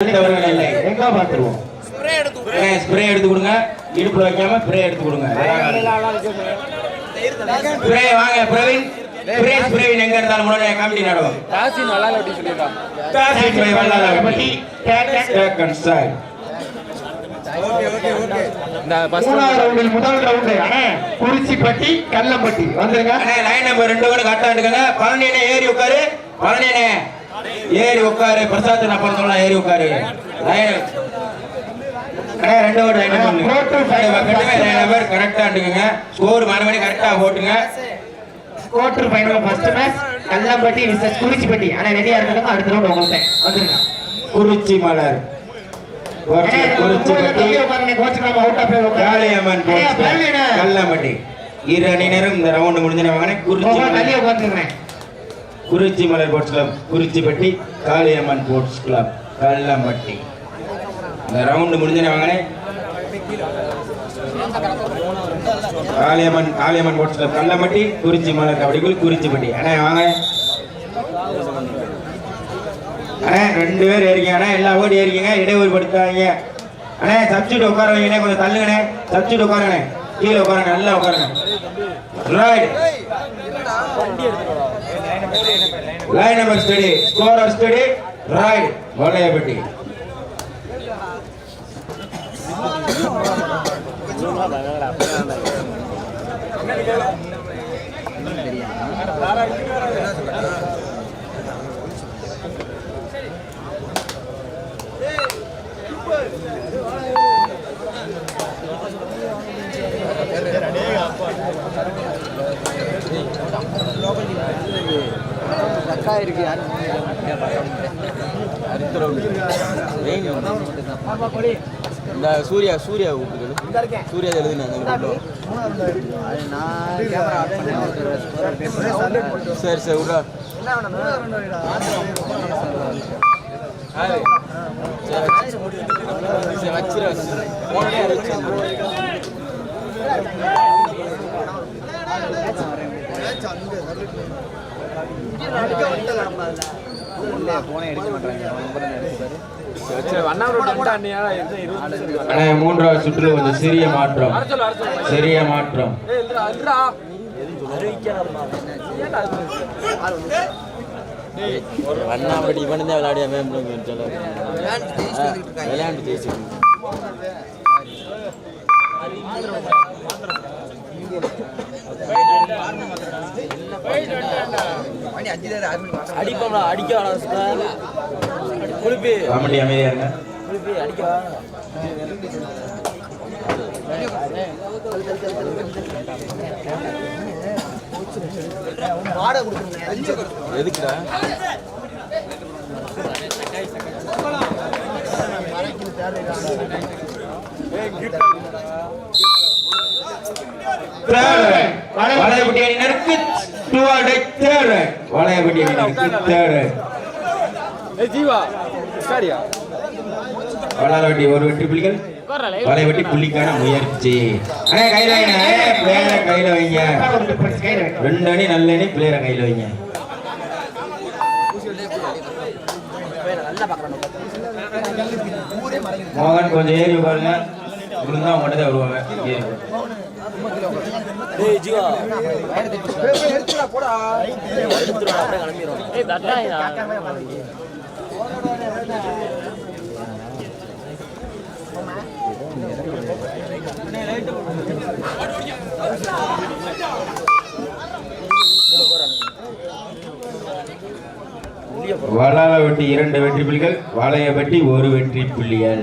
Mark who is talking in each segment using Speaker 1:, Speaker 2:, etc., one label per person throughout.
Speaker 1: எங்க
Speaker 2: ஸ்ப்ரே எடுத்து கொடுங்க. இடுப்புல வைக்காம ஸ்ப்ரே எடுத்து கொடுங்க. ஸ்ப்ரே வாங்க பிரவீன். ஸ்ப்ரே ஸ்ப்ரேவின் எங்க இருந்தாலும் முன்னாடி காமெடி நடக்கும்
Speaker 3: ராசி நல்லா அப்படி
Speaker 2: காசி
Speaker 1: முதல் ரவுண்டு அண்ணே குறிச்சிப்பட்டி கல்லம்பட்டி வந்துருங்க.
Speaker 2: லைன் நம்பர் ரெண்டு கூட கரெக்டா எடுக்கங்க பழனினே ஏறி உட்காரு. பழனினே ஏறி உட்காரு. பிரசாத் அப்பா சொல்லலாம் ஏறி உட்காரு. ரெண்டு ஓடு லைன் நம்பர் லைன் நம்பர் கரெக்டா எடுக்குங்க ஸ்கோர் மறுபடியும் கரெக்டா போட்டுங்க.
Speaker 1: Quarter final first match Kallampatti versus Kurichipatti. அண்ணே ரெடியா இருக்கணும்? அடுத்த ரவுண்ட் உங்கள்ட்ட. வந்துருங்க.
Speaker 2: குறிச்சி மலர். கல்லம்பட்டி. இரு அணியினரும் இந்த round Malar.
Speaker 1: உட்காந்துருங்க
Speaker 2: Kurichi Malar sports club Kurichipatti Kaliamman sports club Kallampatti இந்த ரவுண்டு முடிஞ்சவங்க காளியம்மன் காளியம்மன் ஸ்போர்ட்ஸ் கிளப் கல்லம்பட்டி குறிச்சி மலர் கபடிக்குள் குறிச்சிப்பட்டி அண்ணே வாங்க. அண்ணே ரெண்டு பேர் ஏறிங்க அண்ணே. எல்லா ஓடி ஏறிக்கீங்க இடையூறு படுத்தாங்க அண்ணே சப்ஸ்டியூட் உட்கார வைங்கண்ணே கொஞ்சம் தள்ளுங்கண்ணே. சப்ஸ்டியூட் உட்காருங்கண்ணே. கீழே உட்காருங்க நல்லா உட்காருங்க. Right line number study scorer study right Valayapatti
Speaker 3: அக்கா இருக்கு யாரு இந்த சூர்யா சூர்யா கூப்பிட்டு சூர்யா எழுதுன சரி சரி விட்றா. சரி வச்சிரு. வச்சு
Speaker 2: மூன்றாவது சுற்று கொஞ்சம் சிறிய மாற்றம். சிறிய மாற்றம்.
Speaker 3: வண்ணாம்படி இவனு தான் விளையாடியா மேம்? விளையாண்டு ஜெயிச்சு அடிப்போம்டா அடிக்க வேணாம் குளிப்பி.
Speaker 2: காமெடி அமைதியா இருங்க.
Speaker 3: குளிப்பி அடிக்க வேணாம் எதுக்குடா
Speaker 2: வளையப்பட்டி அணியினருக்கு டூ அடை தேர்ட் வளையப்பட்டி அணியினருக்கு
Speaker 3: ஜீவா சரியா
Speaker 2: ஒரு வெற்றி புள்ளிகள். வளையப்பட்டி புள்ளிக்கான முயற்சி. அண்ணே கையில வைங்க. பிளேயரை கையில வைங்க. ரெண்டு அணி நல்ல அணி பிளேயரை கையில வைங்க. மோகன் கொஞ்சம் ஏறி உட்காருங்க. இருந்தா மட்டும் தான் வருவாங்க.
Speaker 3: டேய் ஜீவா எடுத்துடா போடா எடுத்துடா அப்படியே கிளம்பிடுவோம் ஏய் தட்டாயா
Speaker 2: வளாலவட்டி இரண்டு வெற்றி புள்ளிகள் வளையப்பட்டி ஒரு வெற்றி புள்ளிகள்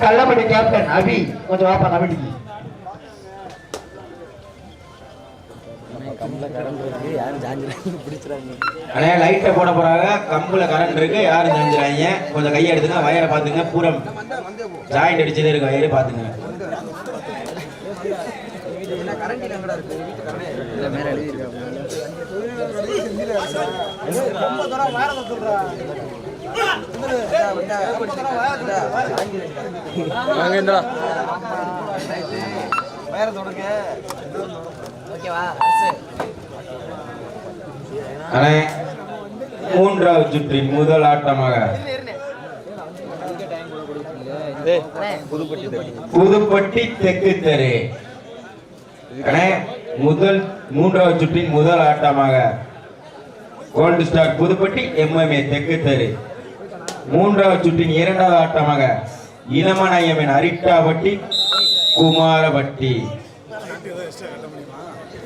Speaker 1: கள்ளப்பட்டி கேப்டன் அபி கொஞ்சம் வாப்பா கமிட்டிக்கு
Speaker 2: அண்ணே லைட்டை போட போறாங்க. கம்புல கரண்ட் இருக்கு. யாரும் செஞ்சுறாங்க கொஞ்சம் கையை எடுத்துங்க வயரை பாத்துங்க பூரம் ஜாயிண்ட் அடிச்சதே இருக்கு. வயரை பாத்துங்க
Speaker 3: வாங்க இந்தடா
Speaker 2: அண்ணே மூன்றாவது சுற்றின் முதல் ஆட்டமாக.
Speaker 3: புதுப்பட்டி
Speaker 2: தெற்கு தெரு. முதல் மூன்றாவது சுற்றின் முதல் ஆட்டமாக. கோல்டு ஸ்டார் புதுப்பட்டி எம்எம்ஏ தெற்கு தெரு. மூன்றாவது சுற்றின் இரண்டாவது ஆட்டமாக. இளமநயமின் அரிட்டாபட்டி குமாரபட்டி.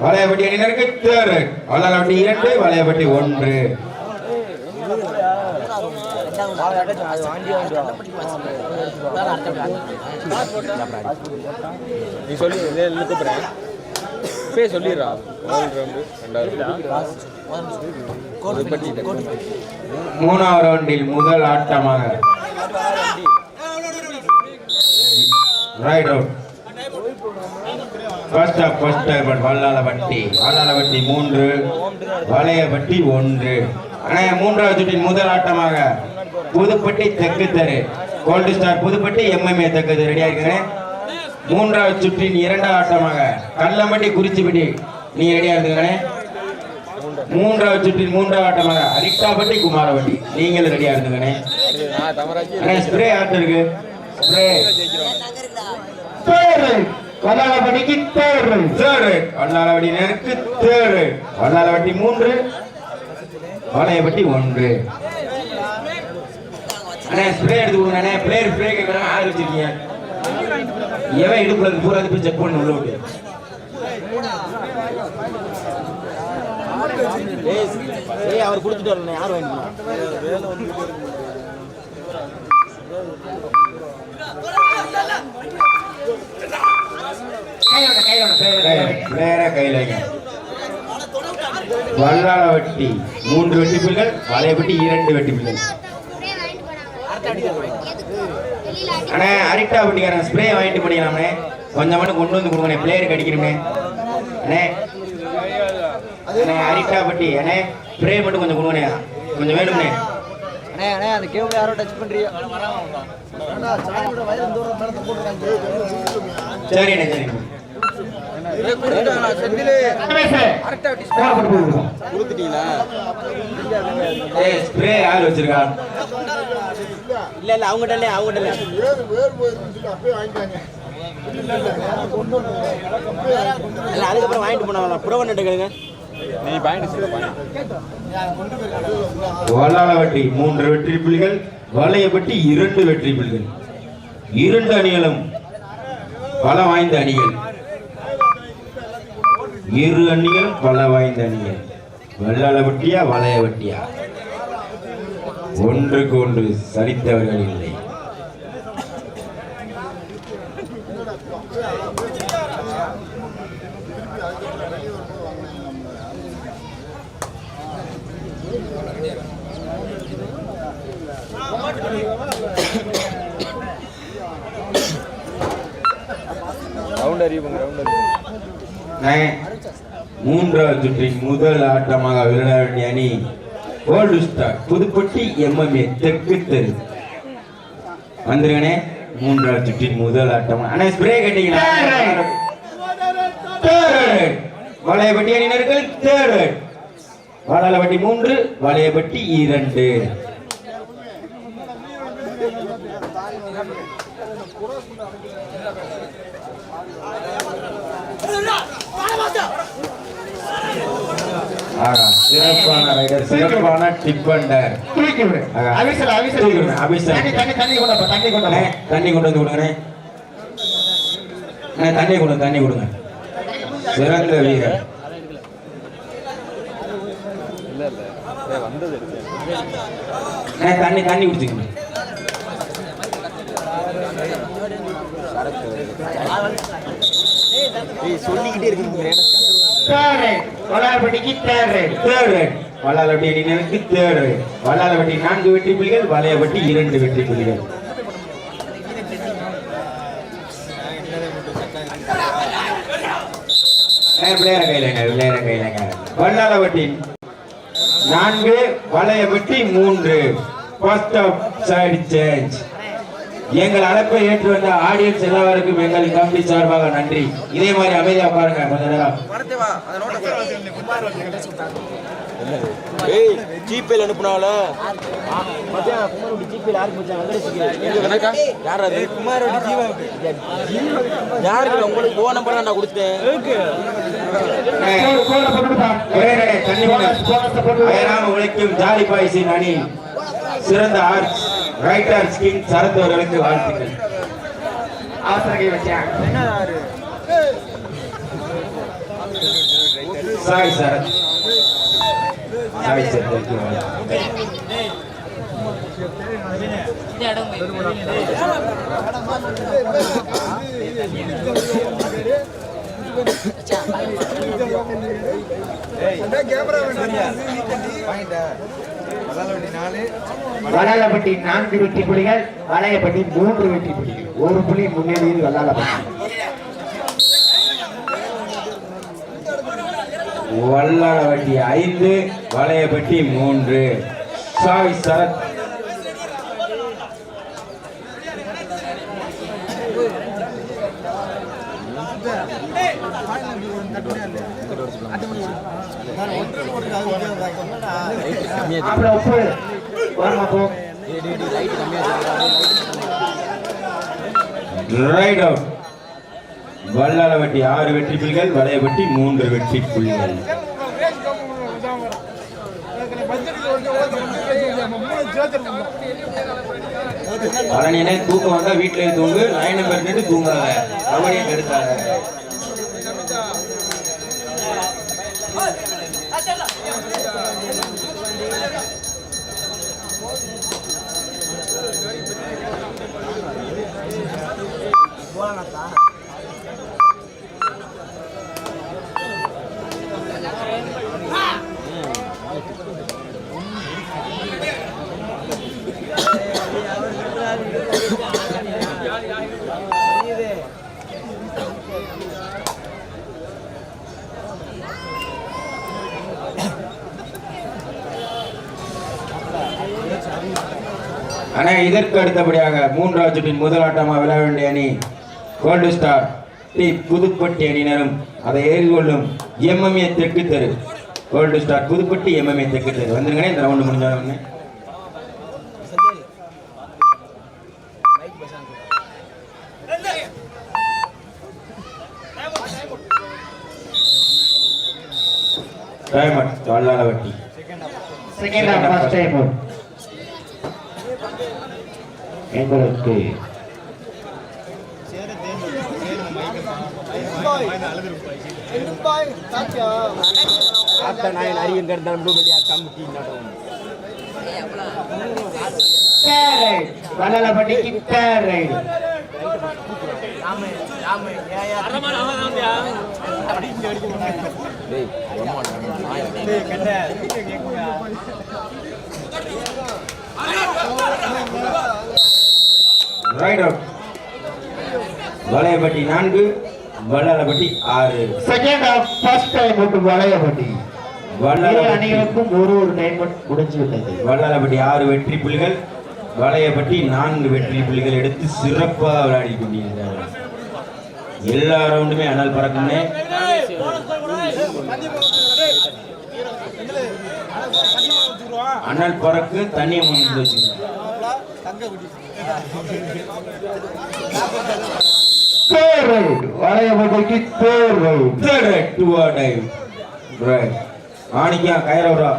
Speaker 2: வளையபட்டி அணியினருக்கு தேர்டு வளையபட்டி இரண்டு வளையபட்டி ஒன்று
Speaker 3: நீ சொல்லி இதே எழுத்துப்புறேன் இப்பே சொல்லிடுறா. முதல் ரவுண்டு ரெண்டாவது
Speaker 2: மூணாவது ரவுண்டில் முதல் ஆட்டமாக right out first half first but Vallalapatti Vallalapatti மூன்று வளையபட்டி ஒன்று. அண்ணே மூன்றாவது சுற்றின் முதல் ஆட்டமாக புதுப்பட்டி தெற்கு தெரு. கோல்டு ஸ்டார் புதுப்பட்டி எம்எம்ஏ தெற்கு தெரு. ரெடியா இருக்கிறேன் மூன்றாவது சுற்றின் இரண்டாவது ஆட்டமாக கல்லம்பட்டி குறிச்சிப்பட்டி. நீ ரெடியா இருந்துக்கிறேன் மூன்றாவது சுற்றின் மூன்றாவது ஆட்டமாக அரிட்டாப்பட்டி குமாரவட்டி நீங்களும் ரெடியா இருந்துங்கண்ணே ஸ்ப்ரே ஆட்டு இருக்கு. ஸ்ப்ரே
Speaker 1: தேர்டு வல்லாளப்பட்டிக்கு தேர்டு
Speaker 2: தேர்டு வல்லாளவட்டி நேருக்கு தேர்டு வல்லாளவட்டி மூன்று. வளையப்பட்டி ஒன்று. அண்ணே ஸ்ப்ரே எடுத்து கொடுங்க அண்ணே. பிளேயர் ஸ்ப்ரே கேட்கறாங்க ஆள் வச்சிருக்கீங்க. எவன் இடுப்புல இருக்கு. பூரா போய் செக் பண்ணி உள்ள விட்டு.
Speaker 3: ஏய் அவர் கொடுத்துட்டு வரல. யார் வாங்கிட்டு
Speaker 2: வைங்க வல்லாளவட்டி மூன்று வெட்டி வளையப்பட்டி இரண்டு வெட்டி புல்கள். அண்ணே அரிட்டா வட்டிக்காரன் ஸ்ப்ரே வாங்கிட்டு பண்ணிக்கலாம்ண்ணே கொஞ்சம் மட்டும் கொண்டு வந்து கொடுங்கண்ணே பிளேயருக்கு அடிக்கணுமே அண்ணே அண்ணே அரிட்டா பட்டி அண்ணே ஸ்ப்ரே மட்டும் கொஞ்சம் கொடுங்கண்ணே. கொஞ்சம் வேணும்ண்ணே
Speaker 3: அண்ணே அண்ணே அந்த கேபிள் யாரோ டச் பண்றியா
Speaker 2: சரிண்ணே சரி கொடுத்துட்டீங்களா ஏய் ஸ்ப்ரே யார் வச்சிருக்கா?
Speaker 3: இல்ல இல்ல அவங்ககிட்ட இல்ல அவங்ககிட்ட இல்ல. இல்ல அதுக்கப்புறம் வாங்கிட்டு போனாங்களா? புறவன் கேளுங்க. நீ பாயிண்ட்
Speaker 2: வல்லாளவட்டி மூன்று வெற்றி புலிகள் வளையப்பட்டி இரண்டு வெற்றி புலிகள். இரண்டு அணிகளும் பல வாய்ந்த அணிகள். இரு அணிகளும் பல வாய்ந்த அணிகள் வல்லாளவட்டியா வளையவட்டியா ஒன்றுக்கு ஒன்று சரித்தவர்கள் இல்லை.
Speaker 3: ரவுண்ட் அறிவிங்க ரவுண்ட் அறிவிங்க
Speaker 2: நே, மூன்றாவது சுற்றின் முதல் ஆட்டமாக விளையாட வேண்டிய அணி ஓல்டு ஸ்டார் புதுப்பட்டி எம்எம்ஏ தெற்கு தெரு. வந்துருக்கனே மூன்றாவது சுற்றின் முதல் ஆட்டம் ஆனா ஸ்ப்ரே கட்டிங்களா வளையப்பட்டி அணியினர்கள் தேர்டு வளலப்பட்டி மூன்று வளையப்பட்டி இரண்டு. Come on, சிறப்பான ரைடர் சிறப்பான டிப்பண்டர்
Speaker 1: தூக்கி விடு. அவிசல். தண்ணி கொண்டு வா, தண்ணி கொண்டு வா.
Speaker 2: அண்ணே, தண்ணி கொண்டு வந்து அண்ணே, தண்ணி கொடுங்க தண்ணி கொடுங்க. சிறந்த வீரர். தண்ணி தண்ணி குடிச்சுக்கணும்
Speaker 3: சொல்லிக்கிட்டே இருக்கு
Speaker 1: Third right. வளாகப்பட்டிக்கு third right.
Speaker 2: Third right Vallalapatti அணியினருக்கு தேர்ட் ரைட் வல்லாலவட்டி நான்கு வெற்றி புலிகள் வளையவட்டி இரண்டு வெற்றி புள்ளிகள். விளையாட கையிலங்க விளையாட கையிலங்க வல்லாலவட்டி நான்கு வளையவட்டி மூன்று. ஃபர்ஸ்ட் ஆஃப் சைடு சேஞ்ச் எங்கள் அழைப்பை ஏற்று வந்த ஆடியன்ஸ் எல்லாருக்கும் எங்கள் கம்பெனி சார்பாக நன்றி. இதே மாதிரி அமைதியா பாருங்க கொஞ்ச நேரம்.
Speaker 3: ஜிபேல அனுப்புனால? யாருக்கு உங்களுக்கு ஃபோன் நம்பர் நான் கொடுத்தேன்.
Speaker 2: உழைக்கும் ஜாலி பாய்ஸின் அணி. சிறந்த ஆர்ட்ஸ் ரைட்டர் ஸ்கின் சரத் அவர்களுக்கு வாழ்த்துக்கள்.
Speaker 1: அவசர கை வச்சேன்.
Speaker 2: சாய் சரத். சாய் சரத் வாழ்த்துக்கள்.
Speaker 1: வளாகப்பட்டி நான்கு வெற்றி புலிகள் வளையப்பட்டி மூன்று வெற்றி புலிகள். ஒரு புலி முன்னேறியது வல்லாளப்பட்டி
Speaker 2: வல்லாளவட்டி ஐந்து வளையப்பட்டி மூன்று. சாய் சரத்.
Speaker 1: அப்புறம்
Speaker 2: ரைட் அவுட் வல்லாளவட்டி ஆறு வெற்றி புள்ளிகள் வளைய வட்டி மூன்று வெற்றி புள்ளிகள் பழனினே தூக்கம் வந்தா வீட்டுல தூங்கு லைன் நம்பர் நின்று தூங்காத. கபடியை ஆனா இதற்கு அடுத்தபடியாக மூன்றாவது சுற்றின் முதல் ஆட்டமாக விளையாட வேண்டிய அணி கோல்டு ஸ்டார் டி புதுப்பட்டி அணியினரும் அதை எதிர்கொள்ளும் எம்எம்ஏ தெற்கு தெரு. கோல்டு ஸ்டார் புதுப்பட்டி எம்எம்ஏ தெற்கு தெரு. வந்துருங்கண்ணே இந்த round முடிஞ்சாங்க diamond Vallalapatti
Speaker 1: second half first time எங்களுக்கு
Speaker 3: டேய்
Speaker 2: ரைட் அவுட். வளையப்பட்டி நான்கு. வல்லாளப்பட்டி ஆறு.
Speaker 1: Half first time out Valayapatti
Speaker 2: Vallalapatti
Speaker 1: அணிகளுக்கும் ஒரு ஒரு டைம் முடிஞ்சு விட்டது
Speaker 2: வல்லாளப்பட்டி ஆறு வெற்றி புலிகள் வளையப்பட்டி நான்கு வெற்றி புலிகள் எடுத்து சிறப்பாக விளையாடி கொண்டிருக்கிறார்கள். எல்லா ரவுண்டுமே அனல் பறக்கும்னே. அனல் பறக்கு தண்ணியை முன்னிட்டு வச்சுக்கணும்
Speaker 1: தேர் right வளையப்பட்டிக்கு third right
Speaker 2: Third right, two or dive. Right. Manikka கயிறவரா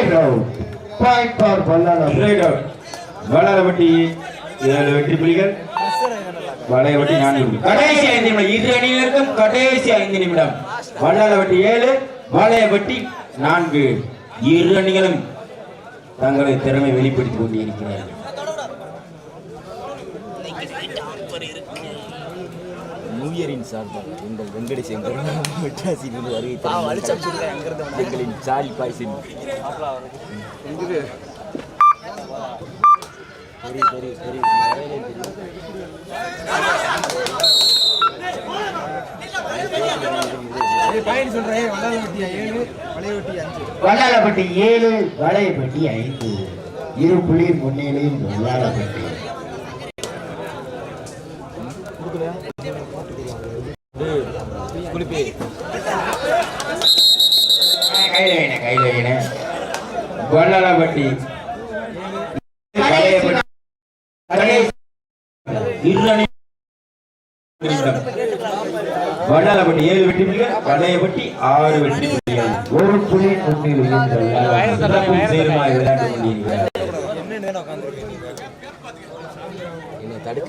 Speaker 1: Right out point for பல்லாளம்
Speaker 2: right out Valayapatti ஏழு வெற்றி புலிகள். வளையவட்டி நான்கு கடைசி ஐந்து நிமிடம். இரு அணியினருக்கும் கடைசி ஐந்து நிமிடம். வள்ளலவட்டி ஏழு வளையவட்டி நான்கு. இரு அணிகளும் தங்களது திறமை வெளிப்படுத்திக் கொண்டிருக்கிறார்கள்.
Speaker 3: நியூயரின் சார்பாக எங்கள் வெங்கடேசங்கர் மெட்ராஸிலிருந்து வருகை எங்களின் சாரி பாய்சின் பெரிய பெரிய பெரிய
Speaker 1: வல்லாளப்பட்டி ஏழு வளையப்பட்டி ஐந்து. இரு புள்ளி முன்னிலையும் வல்லாளப்பட்டி
Speaker 3: குளிப்பே
Speaker 2: கையில வைன கையில வைன நிமிடம் வள்ளலவட்டி ஏழு வெற்றி புலிகள் வளையவட்டி ஆறு வெற்றி புலிகள்
Speaker 1: ஒரு புள்ளி
Speaker 2: சிறப்பும் சேருமாய் விளையாண்டு கொண்டிருக்கிறார்.
Speaker 3: என்னை தடுக்க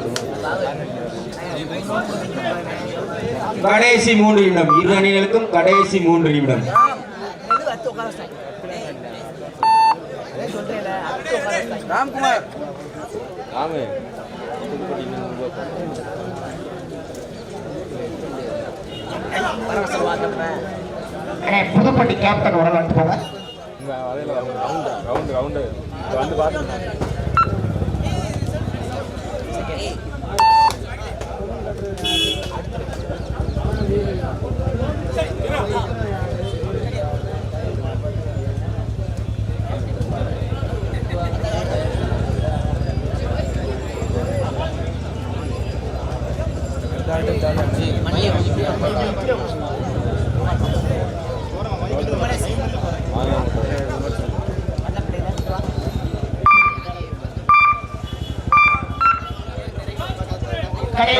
Speaker 2: கடைசி மூன்று நிமிடம். இரு அணிகளுக்கும் கடைசி மூன்று நிமிடம்.
Speaker 3: ராம்குமார். ராமு
Speaker 1: புதுப்பட்டி கேப்டன் வந்து போங்க.
Speaker 3: ரவுண்டு ரவுண்டு ரவுண்டு வந்து பார்த்துருந்தேன்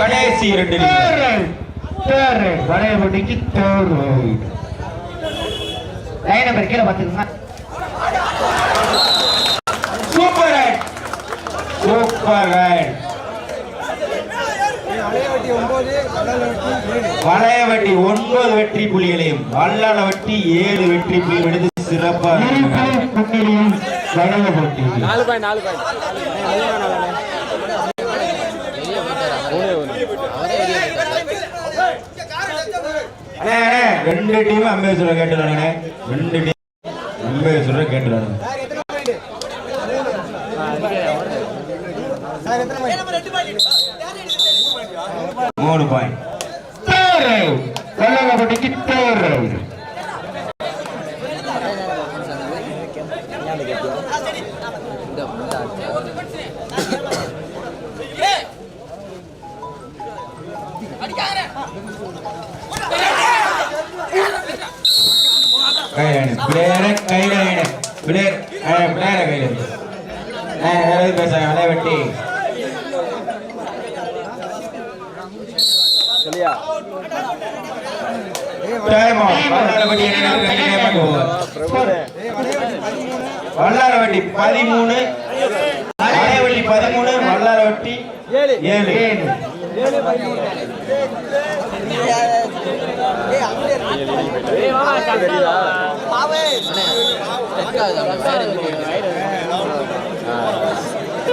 Speaker 2: கடைசி இரண்டு நிமிடம்
Speaker 1: வளையப்பட்டிக்கு தேர் ரைட் லைன் நம்பர் கீழே பார்த்துக்கோங்க.
Speaker 2: Super right super right Valayapatti ஒன்பது வெற்றி புலிகளையும் வல்லாளவட்டி ஏழு வெற்றி புலிகள் எடுத்து சிறப்பாக
Speaker 1: வளையப்பட்டி
Speaker 3: நாலு பாய் நாலு பாய் மூணே ஒன்று
Speaker 2: அண்ணே அண்ணே ரெண்டு டீம் அம்பே சொல்ற கேட்டுறானுங்க ரெண்டு டீம் அம்பே சொல்ற கேட்டுறானுங்க மூணு பாயிண்ட்
Speaker 1: தேர்வு ரைட் தேர்வு
Speaker 2: கையில பிளேயர கையில பிளேயர் பிளேயர கையில ஏதாவது பேசுறேன் வளையவட்டி
Speaker 3: சொல்லியா
Speaker 2: டைம் வல்லாரவட்டி பதிமூணு. வளையவட்டி பதிமூணு வல்லாரவட்டி
Speaker 4: ஏழு.
Speaker 2: ஏழு.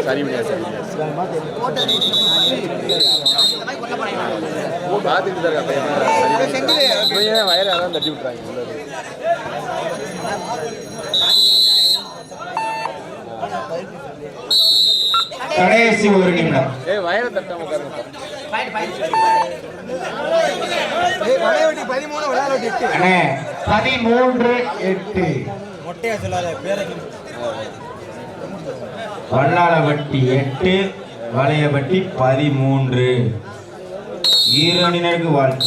Speaker 4: சரி முடியாது சரி பார்த்துட்டு தான் வயரை அதான் தட்டி விட்றாங்க
Speaker 2: கடைசி ஒரு நிமிடம்.
Speaker 4: ஏய் வயரை தட்டாம உட்காருங்க
Speaker 1: பதிமூன்று எட்டு.
Speaker 2: வல்லாரவட்டி எட்டு வளையவட்டி பதிமூன்று. ஈரோனினருக்கு வாழ்த்து.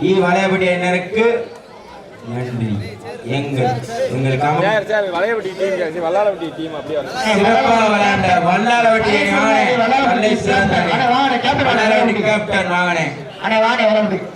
Speaker 2: வளையவட்டி அண்ணனுக்கு நன்றி. எங்கள் எங்களுக்கு அம-
Speaker 4: சரி சரி வளையப்பட்டி டீம் வல்லாரப்பட்டி டீம் அப்படியே
Speaker 2: சிறப்பாக விளையாண்ட வல்லாரவட்டி வாங்கனே நல்ல சிறந்த அணி.
Speaker 1: அண்ணா, வாங்கண்ணே, கேப்டன்
Speaker 2: வல்லாரவட்டி கேப்டன் வாங்கனே
Speaker 1: அண்ணா வாணி வர முடியும்